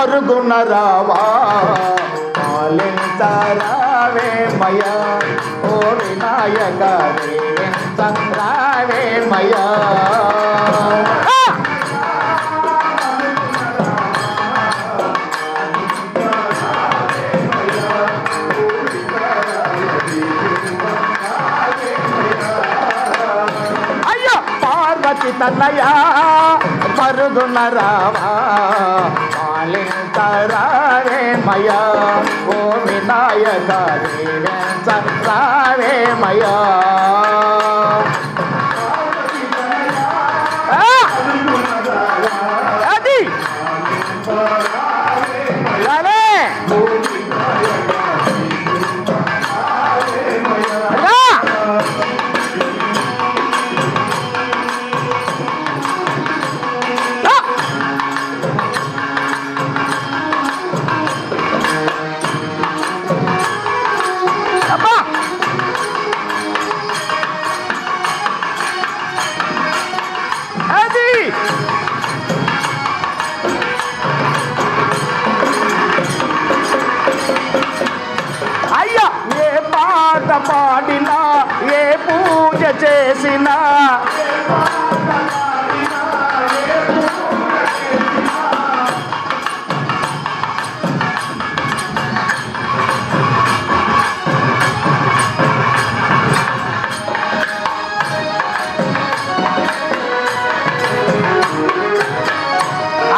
పరుగున రావా పాలించరావేమయ ఓ వినాయక రావేమయ అయ్యో పార్వతి తన్నయా పరుగున రావా పాలించరావేమయ ఓ వినాయక రావేమయ అది చేసినా.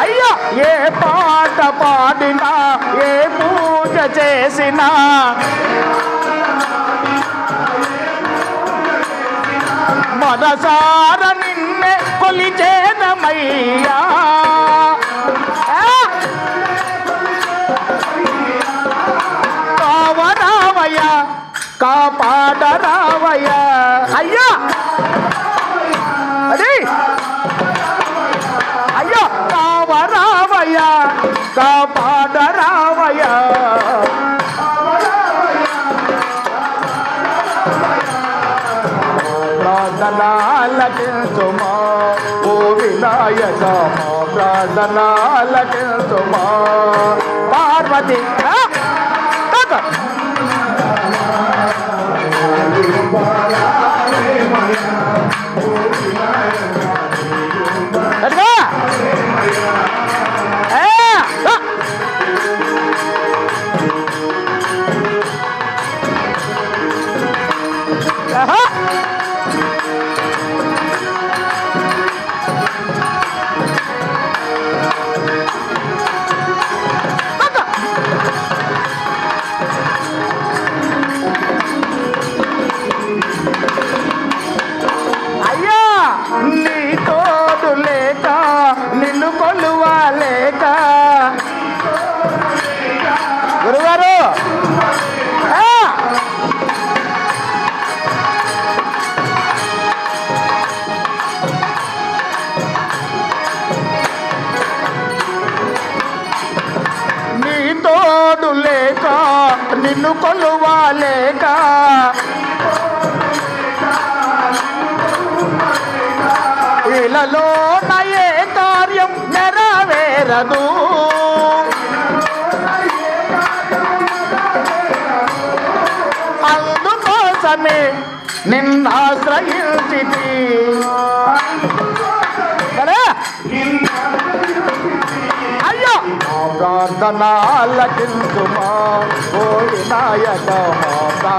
అయ్యా ఏ పాట పాడినా ఏ పూజ చేసినా మనసార నిన్నే కొలిచేదమయ్యా ఆ! కావరావయ్య కాపాడరావయ్య. అయ్యా! అది! అయ్యో! కావరావయ్య కాపా ప్రార్థనాలకించుమా ఓ వినాయక మా ప్రార్థనాలకించుమా పార్వతి కొలువాలేక గురుగారు! నీ తోడు లేక నిన్ను కొలువాలేక ఇలలో నెరవేరదు అందుకోసమే నిన్నాశ్రయించి సరే అయ్యో! మా ఓ వినాయక మా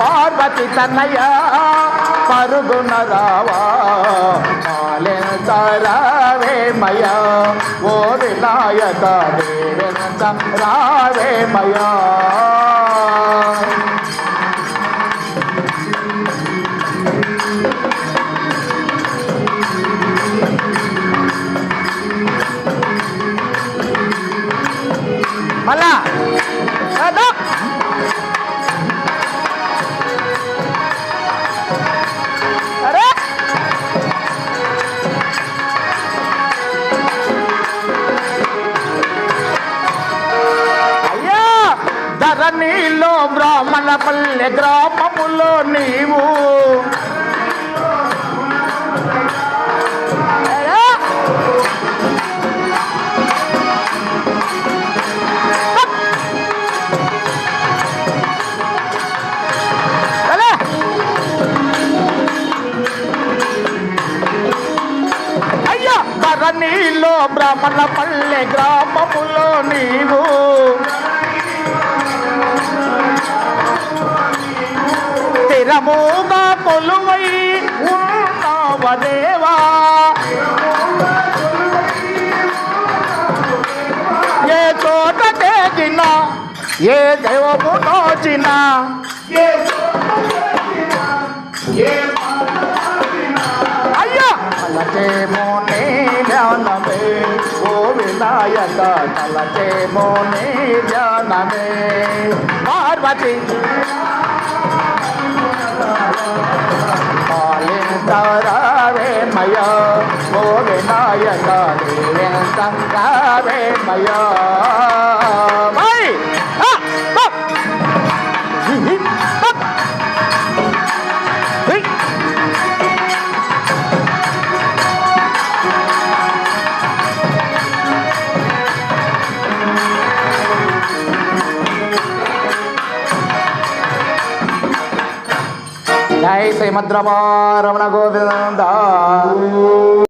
పార్వతి తనయ పరుగున రావా. పాలించరావేమయ ఓ వినాయక రావేమయా ఢిల్లీలో బ్రాహ్మణపల్లె గ్రామములో నీవు. నీలో బ్రాహ్మణ పల్లె గ్రామములో నీవు. స్థిరముగా కొలువై ఉన్నావదేవా ఏ చోట తేగిన ఏ దైవము నోచిన అయ్యా! తలచేమో నీ ఓ వినాయక తలచేమో నీ ధ్యానమే పార్వతి! పాలింతరావే ఓ వినాయక దేవేంతరావే మయ. ஜெய் ஸ்ரீமத்ரமா ரமண கோவிந்தா.